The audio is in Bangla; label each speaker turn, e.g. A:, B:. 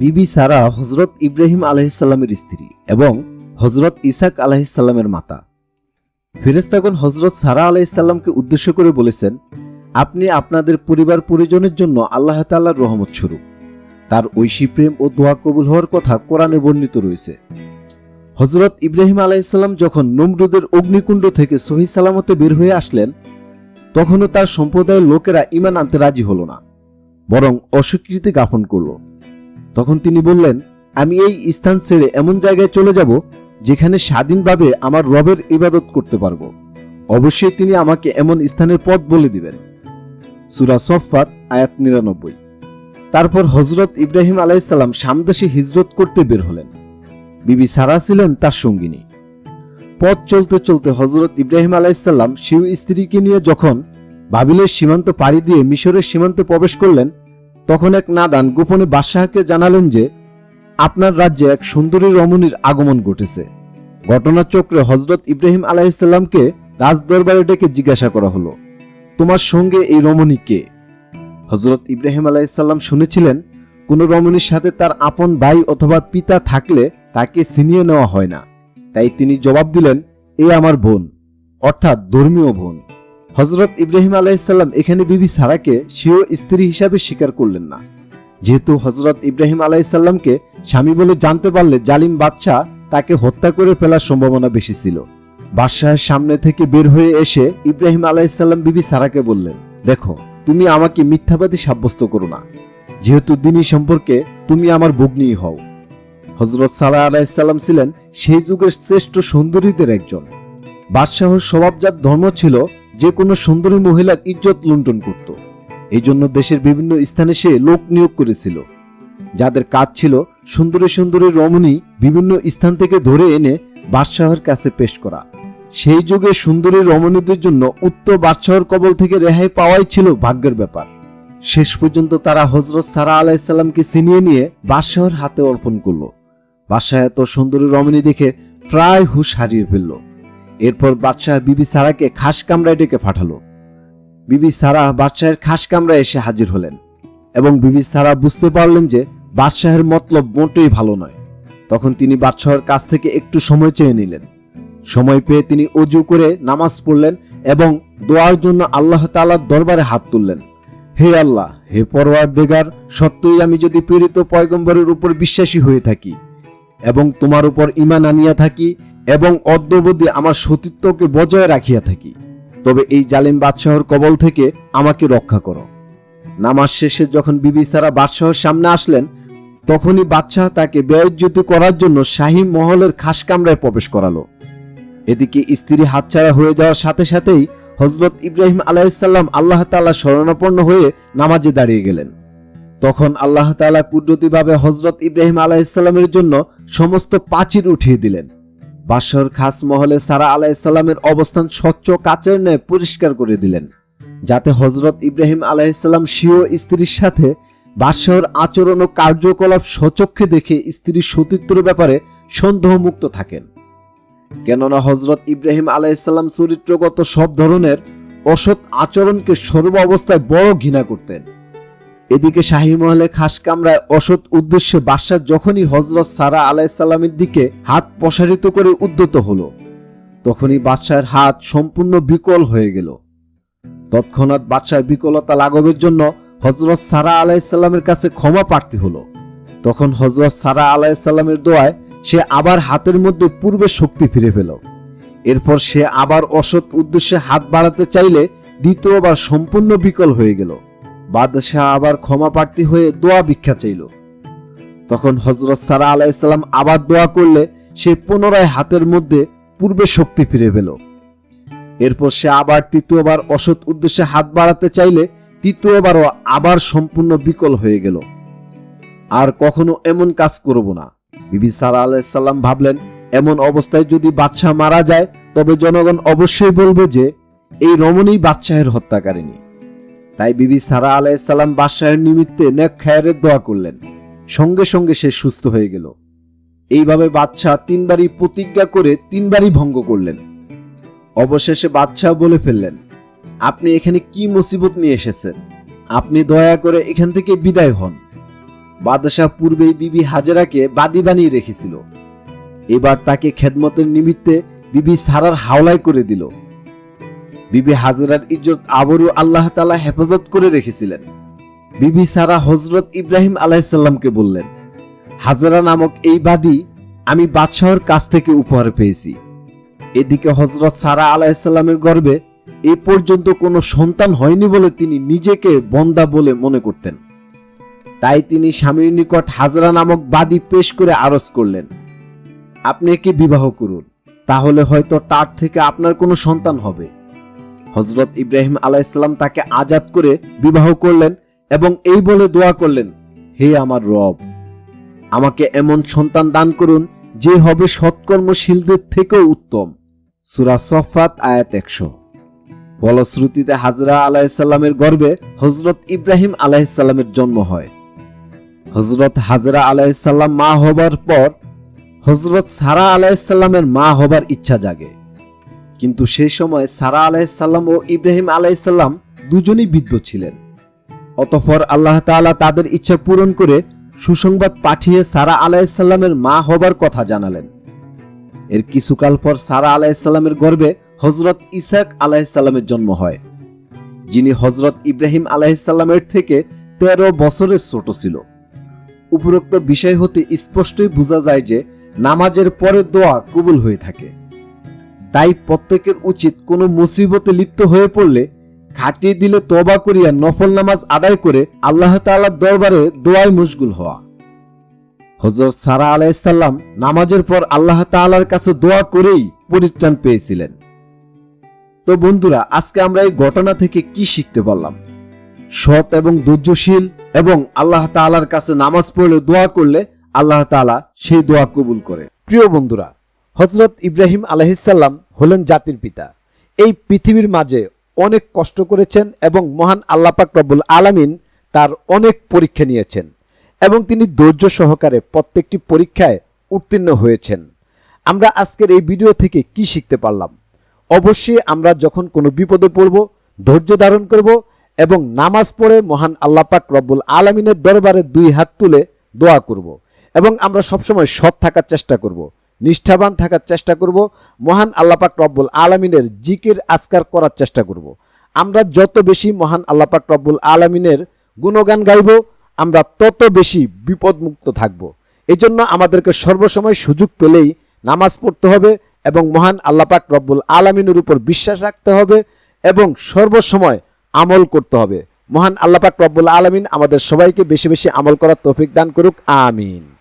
A: বিবি সারা হজরত ইব্রাহিম আলহিসাল্লামের স্ত্রী এবং হজরত ইসাক আলহিসাল্লামের মাতা। ফেরেস্তাগণ হজরত সারা আলাইসাল্লামকে উদ্দেশ্য করে বলেছেন, আপনি আপনাদের পরিবার পরিজনের জন্য আল্লাহ তাল্লাহর রহমত স্বরূপ। তার ঐশী প্রেম ও দোয়া কবুল হওয়ার কথা কোরআনে বর্ণিত রয়েছে। হজরত ইব্রাহিম আলাইসাল্লাম যখন নমরুদের অগ্নিকুণ্ড থেকে সহি সালামতে বের হয়ে আসলেন, তখনও তার সম্প্রদায়ের লোকেরা ইমান আনতে রাজি হলো না, বরং অস্বীকৃতি জ্ঞাপন করল। তখন তিনি বললেন, আমি এই স্থান ছেড়ে এমন জায়গায় চলে যাব যেখানে স্বাধীনভাবে আমার রবের ইবাদত করতে পারব। অবশ্যই তিনি আমাকে এমন স্থানের পথ বলে দিবেন। সুরা সফাত আয়াত নিরানব্বই। তারপর হজরত ইব্রাহিম আলাইসাল্লাম সামদেশে হিজরত করতে বের হলেন। বিবি সারা ছিলেন তার সঙ্গিনী। পথ চলতে চলতে হজরত ইব্রাহিম আলাইসাল্লাম শিব স্ত্রীকে নিয়ে যখন বাবিলের সীমান্ত পাড়ি দিয়ে মিশরের সীমান্তে প্রবেশ করলেন তখন এক নাদান গোপনে বাদশাহকে জানালেন যে, আপনার রাজ্যে এক সুন্দরী রমণীর আগমন ঘটেছে। ঘটনাচক্রে হজরত ইব্রাহিম আলাইসাল্লামকে রাজদরবারে ডেকে জিজ্ঞাসা করা হলো, তোমার সঙ্গে এই রমণী কে? হজরত ইব্রাহিম আলাইসাল্লাম শুনেছিলেন, কোন রমণীর সাথে তার আপন ভাই অথবা পিতা থাকলে তাকে ছিনিয়ে নেওয়া হয় না। তাই তিনি জবাব দিলেন, এ আমার বোন, অর্থাৎ ধর্মীয় বোন। হজরত ইব্রাহিম আলাইসাল্লাম এখানে বিবি সারাকে স্বীয় স্ত্রী হিসাবে স্বীকার করলেন না। যেহেতু হজরত ইব্রাহিম আলাইসাল্লামকে স্বামী বলে জানতে পারলে জালিম বাচ্চা তাকে হত্যা করে ফেলার সম্ভাবনা বেশি ছিল। বাদশাহের সামনে থেকে বের হয়ে এসে ইব্রাহিম আলাইসাল্লাম বিবি সারাকে বললেন, দেখো, তুমি আমাকে মিথ্যাবাদী সাব্যস্ত করো না। যেহেতু দিনী সম্পর্কে তুমি আমার ভগ্নী হও। হজরত সালাহ আলাইসাল্লাম ছিলেন সেই যুগের শ্রেষ্ঠ সুন্দরীদের একজন। বাদশাহর স্বভাবজাত ধর্ম ছিল যে কোনো সুন্দরী মহিলার ইজ্জত লুণ্ঠন করত। এই জন্য দেশের বিভিন্ন স্থানে সে লোক নিয়োগ করেছিল। যাদের কাজ ছিল সুন্দরী সুন্দরী রমণী বিভিন্ন স্থান থেকে ধরে এনে বাদশাহের কাছে পেশ করা। সেই যুগে সুন্দরী রমণীদের জন্য উত্তর বাদশাহর কবল থেকে রেহাই পাওয়াই ছিল ভাগ্যের ব্যাপার। শেষ পর্যন্ত তারা হজরত সারা আলাইসাল্লামকে ছিনিয়ে নিয়ে বাদশাহর হাতে অর্পণ করল। বাদশাহ এত সুন্দরী রমণী দেখে প্রায় হুশ হারিয়ে ফেলল। এরপর বাদশাহ বিবি সারাকে খাস কামরায় ডেকে পাঠালো। বিবি সারা বাদশাহের খাস কামরায় এসে হাজির হলেন এবং বিবি সারা বুঝতে পারলেন যে বাদশাহের মতলব মোটেই ভালো নয়। তখন তিনি বাদশাহের কাছ থেকে একটু সময় চেয়ে নিলেন। সময় পেয়ে তিনি অজু করে নামাজ পড়লেন এবং দোয়ার জন্য আল্লাহ তাআলার দরবারে হাত তুললেন। হে আল্লাহ, হে পরওয়ার দেগার সত্যই আমি যদি পীড়িত পয়গম্বরের উপর বিশ্বাসী হয়ে থাকি এবং তোমার উপর ইমান আনিয়া থাকি এবং অদ্যবধি আমার সতীত্বকে বজায় রাখিয়া থাকি। তবে এই জালিম বাদশাহর কবল থেকে আমাকে রক্ষা করো। নামাজ শেষে যখন বিবি সারা বাদশাহর সামনে আসলেন, তখনই বাদশাহ তাকে ব্যয়জ্যোতি করার জন্য শাহী মহলের খাস কামরায় প্রবেশ করালো। এদিকে স্ত্রী হাতছাড়া হয়ে যাওয়ার সাথে সাথেই হজরত ইব্রাহিম আলাইসাল্লাম আল্লাহ তাআলা শরণাপন্ন হয়ে নামাজে দাঁড়িয়ে গেলেন। তখন আল্লাহ তাআলা কুদরতিভাবে হজরত ইব্রাহিম আলাহিসাল্লামের জন্য সমস্ত পাচির উঠিয়ে দিলেন। বাদশাহর খাস মহলে সারা আলাইসাল্লামের অবস্থান স্বচ্ছ, কাচের ন্যায় পরিষ্কার করে দিলেন। যাতে হজরত ইব্রাহিম আলাইসাল্লাম স্বীয় স্ত্রীর সাথে বাদশাহর আচরণ ও কার্যকলাপ সচক্ষে দেখে স্ত্রীর সতীত্বের ব্যাপারে সন্দেহমুক্ত থাকেন। কেননা হজরত ইব্রাহিম আলাইসাল্লাম চরিত্রগত সব ধরনের অসৎ আচরণকে সর্ব অবস্থায় বড় ঘৃণা করতেন। এদিকে শাহী মহলে খাস কামরায় অসৎ উদ্দেশ্যে বাদশাহ যখনই হজরত সারা আলাইসাল্লামের দিকে হাত প্রসারিত করে উদ্যত হলো, তখনই বাদশাহের হাত সম্পূর্ণ বিকল হয়ে গেল। তৎক্ষণাৎ বাদশাহের বিকলতা লাঘবের জন্য হজরত সারা আলাইসাল্লামের কাছে ক্ষমা প্রার্থী হলো। তখন হজরত সারা আলাইসাল্লামের দোয়ায় সে আবার হাতের মধ্যে পূর্বে শক্তি ফিরে পেল। এরপর সে আবার অসৎ উদ্দেশ্যে হাত বাড়াতে চাইলে দ্বিতীয়বার সম্পূর্ণ বিকল হয়ে গেল। বাদশাহ আবার ক্ষমা প্রার্থী হয়ে দোয়া ভিক্ষা চাইল। তখন হজরত সারা আলাইসাল্লাম আবার দোয়া করলে সে পুনরায় হাতের মধ্যে পূর্বে শক্তি ফিরে পেল। এরপর সে আবার তৃতীয়বার অসৎ উদ্দেশ্যে হাত বাড়াতে চাইলে তৃতীয়বারও আবার সম্পূর্ণ বিকল হয়ে গেল। আর কখনো এমন কাজ করব না। বিবি সারা আলাইসাল্লাম ভাবলেন, এমন অবস্থায় যদি বাদশাহ মারা যায়, তবে জনগণ অবশ্যই বলবে যে, এই রমণী বাদশাহের হত্যাকারিনী তাই বিবি সারা আলাইসাল্লাম বাদশাহের নিমিত্তে নেক খায়ারের দোয়া করলেন। সঙ্গে সঙ্গে সে সুস্থ হয়ে গেল। এইভাবে বাদশাহ তিনবারই প্রতিজ্ঞা করে তিনবারই ভঙ্গ করলেন। অবশেষে বাদশাহ বলে ফেললেন, আপনি এখানে কি মুসিবত নিয়ে এসেছেন? আপনি দয়া করে এখান থেকে বিদায় হন। বাদশাহ পূর্বেই বিবি হাজেরাকে বাদী বানিয়ে রেখেছিল। এবার তাকে খেদমতের নিমিত্তে বিবি সারার হাওলায় করে দিল। বিবি হাজেরার ইজ্জত আবরু আল্লাহ তালা হেফাজত করে রেখেছিলেন। বিবি সারা হজরত ইব্রাহিম আলাইসাল্লামকে বললেন, হাজেরা নামক এই বাদী আমি বাদশাহর কাছ থেকে উপহার পেয়েছি। এদিকে হজরত সারা আলাইসাল্লামের গর্বে এ পর্যন্ত কোনো সন্তান হয়নি বলে তিনি নিজেকে বন্দা বলে মনে করতেন। তাই তিনি স্বামীর নিকট হাজরা নামক বাদী পেশ করে আরজ করলেন, আপনি একে বিবাহ করুন, তাহলে হয়তো তার থেকে আপনার কোনো সন্তান হবে। হজরত ইব্রাহিম আলাইসাল্লাম তাকে আজাদ করে বিবাহ করলেন এবং এই বলে দোয়া করলেন, হে আমার রব, আমাকে এমন সন্তান দান করুন যে হবে সৎকর্মশীলদের থেকেও উত্তম। সুরা সফাত আয়াত একশো। ফলশ্রুতিতে হাজরা আলাইসাল্লামের গর্বে হজরত ইব্রাহিম আলাইসাল্লামের জন্ম হয়। হজরত হাজরা আলাইসাল্লাম মা হবার পর হজরত সারা আলাইসাল্লামের মা হবার ইচ্ছা জাগে। কিন্তু সেই সময় সারা আলাইসাল্লাম ও ইব্রাহিম আলাইসাল্লাম দুজনই বৃদ্ধ ছিলেন। অতঃপর আল্লাহ তাআলা তাদের ইচ্ছা পূরণ করে সুসংবাদ পাঠিয়ে সারা আলাইসাল্লামের মা হবার কথা জানালেন। এর কিছুকাল পর সারা আলাইসাল্লামের গর্বে হজরত ইসাক আলাইসাল্লামের জন্ম হয়, যিনি হজরত ইব্রাহিম আলাইসাল্লামের থেকে তেরো বছরের ছোট ছিল। উপরোক্ত বিষয় হতে স্পষ্টই বোঝা যায় যে নামাজের পরে দোয়া কবুল হয়ে থাকে। তাই প্রত্যেকের উচিত কোনো মুসিবতে লিপ্ত হয়ে পড়লে খাটিয়ে দিলে তবা করিয়া নফল নামাজ আদায় করে আল্লাহ তাআলার দরবারে দোয়ায় মশগুল হওয়া। হজরত সারা আলাইসাল্লাম নামাজের পর আল্লাহ তাআলার কাছে দোয়া করেই পরিত্রাণ পেয়েছিলেন। তো বন্ধুরা, আজকে আমরা এই ঘটনা থেকে কি শিখতে পারলাম? সৎ এবং ধৈর্যশীল এবং আল্লাহ তাআলার কাছে নামাজ পড়লে দোয়া করলে আল্লাহ তাআলা সেই দোয়া কবুল করে। প্রিয় বন্ধুরা হজরত ইব্রাহিম আলহিসাল্লাম হলেন জাতির পিতা। এই পৃথিবীর মাঝে অনেক কষ্ট করেছেন এবং মহান আল্লাপাক রব্বুল আলামিন তার অনেক পরীক্ষা নিয়েছেন এবং তিনি ধৈর্য সহকারে প্রত্যেকটি পরীক্ষায় উত্তীর্ণ হয়েছেন। আমরা আজকের এই ভিডিও থেকে কি শিখতে পারলাম? অবশ্যই আমরা যখন কোনো বিপদে পড়ব, ধৈর্য ধারণ করব এবং নামাজ পড়ে মহান আল্লাপাক রব্বুল আলমিনের দরবারে দুই হাত তুলে দোয়া করব এবং আমরা সবসময় সৎ থাকার চেষ্টা করব। নিষ্ঠাবান থাকার চেষ্টা করব। মহান আল্লাপাক রব্বুল আলমিনের জিকির আজকার করার চেষ্টা করব। আমরা যত বেশি মহান আল্লাপাক রব্বুল আলমিনের গুণগান গাইব, আমরা তত বেশি বিপদমুক্ত থাকব। এই জন্য আমাদেরকে সর্বসময় সুযোগ পেলেই নামাজ পড়তে হবে এবং মহান আল্লাপাক রব্বুল আলমিনের উপর বিশ্বাস রাখতে হবে এবং সর্বসময় আমল করতে হবে। মহান আল্লাপাক রব্বুল আলমিন আমাদের সবাইকে বেশি বেশি আমল করার তৌফিক দান করুক। আমিন।